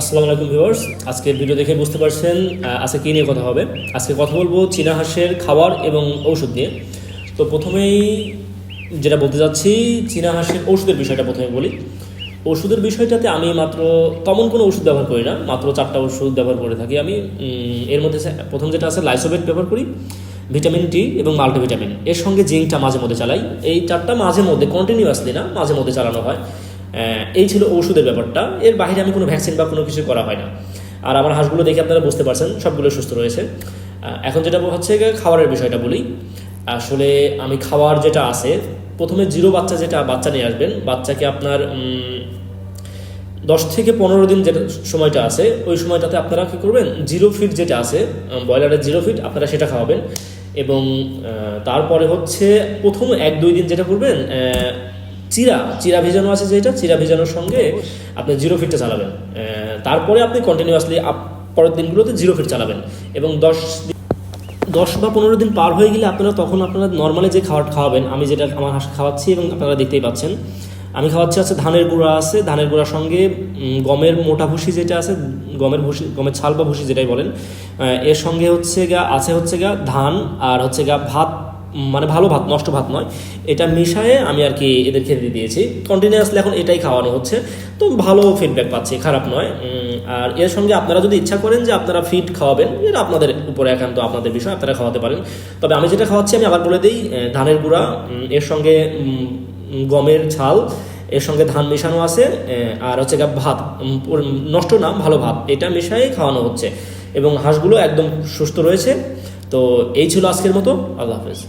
আসসালামু আলাইকুম ভিউয়ার্স। আজকের ভিডিও দেখে বুঝতে পারছেন আজকে কী নিয়ে কথা হবে? আজকে কথা বলব চীনা হাঁসের খাবার এবং ঔষধ নিয়ে। তো প্রথমেই যেটা বলতে যাচ্ছি চীনা হাঁসের ওষুধের বিষয়টা প্রথমে বলি। ওষুধের বিষয়টাতে আমি মাত্র তেমন কোনো ওষুধ ব্যবহার করি না, মাত্র চারটা ওষুধ ব্যবহার করে থাকি আমি। এর মধ্যে প্রথম যেটা আছে, লাইসোবেট ব্যবহার করি, ভিটামিন টি এবং মাল্টিভিটামিন। এর সঙ্গে জিঙ্কটা মাঝে মধ্যে চালাই। এই চারটা মাঝে মধ্যে কন্টিনিউয়াসলি না, মাঝে মধ্যে চালানো হয়। এই ছিল ওষুধের ব্যাপারটা। এর বাইরে আমি কোনো ভ্যাকসিন বা কোনো কিছু করা হয় না। আর আমার হাঁসগুলো দেখে আপনারা বুঝতে পারছেন, সবগুলো সুস্থ রয়েছে। এখন যেটা হচ্ছে খাবারের বিষয়টা বলি। আসলে আমি খাওয়ার যেটা আছে, প্রথমে জিরো বাচ্চা যেটা, বাচ্চা নিয়ে আসবেন, বাচ্চাকে আপনার দশ থেকে পনেরো দিন যেটা সময়টা আছে, ওই সময়টাতে আপনারা কী করবেন, জিরো ফিট যেটা আছে ব্রয়লারের জিরো ফিট আপনারা সেটা খাওয়াবেন। এবং তারপরে হচ্ছে প্রথম এক দুই দিন যেটা করবেন চিরা চিরা ভেজানো আছে যেটা, চিরা ভেজানোর সঙ্গে আপনি জিরো ফিটটা চালাবেন। তারপরে আপনি কন্টিনিউয়াসলি পরের দিনগুলোতে জিরো ফিট চালাবেন এবং দশ দশ বা পনেরো দিন পার হয়ে গেলে আপনারা তখন আপনারা নর্মালি যে খাবার খাওয়াবেন, আমি যেটা আমার হাঁস খাওয়াচ্ছি এবং আপনারা দেখতেই পাচ্ছেন, আমি খাওয়াচ্ছি আছে ধানের গুঁড়া আছে, ধানের গুঁড়ার সঙ্গে গমের মোটা ভুসি যেটা আছে, গমের ভুসি, গমের ছাল বা ভুসি যেটাই বলেন এর সঙ্গে হচ্ছে গা আছে হচ্ছে গা ধান আর হচ্ছে গা ভাত মানে ভালো ভাত, নষ্ট ভাত নয়। এটা মিশায়ে আমি আর কি এদের খেতে দিয়ে দিয়েছি। কন্টিনিউয়াসলি এখন এটাই খাওয়ানো হচ্ছে। তো ভালো ফিডব্যাক পাচ্ছি, খারাপ নয়। আর এর সঙ্গে আপনারা যদি ইচ্ছা করেন যে আপনারা ফিড খাওয়াবেন এটা আপনাদের উপরে একান্ত আপনাদের বিষয়, আপনারা খাওয়াতে পারেন। তবে আমি যেটা খাওয়াচ্ছি, আমি আবার বলে দিই ধানের গুঁড়া এর সঙ্গে গমের ছাল, এর সঙ্গে ধান মেশানো আছে আর হচ্ছে ভাত নষ্ট না, ভালো ভাত। এটা মেশাই খাওয়ানো হচ্ছে। এবং হাঁসগুলো একদম সুস্থ রয়েছে। তো এই ছিল আজকের মতো। আল্লাহ হাফেজ।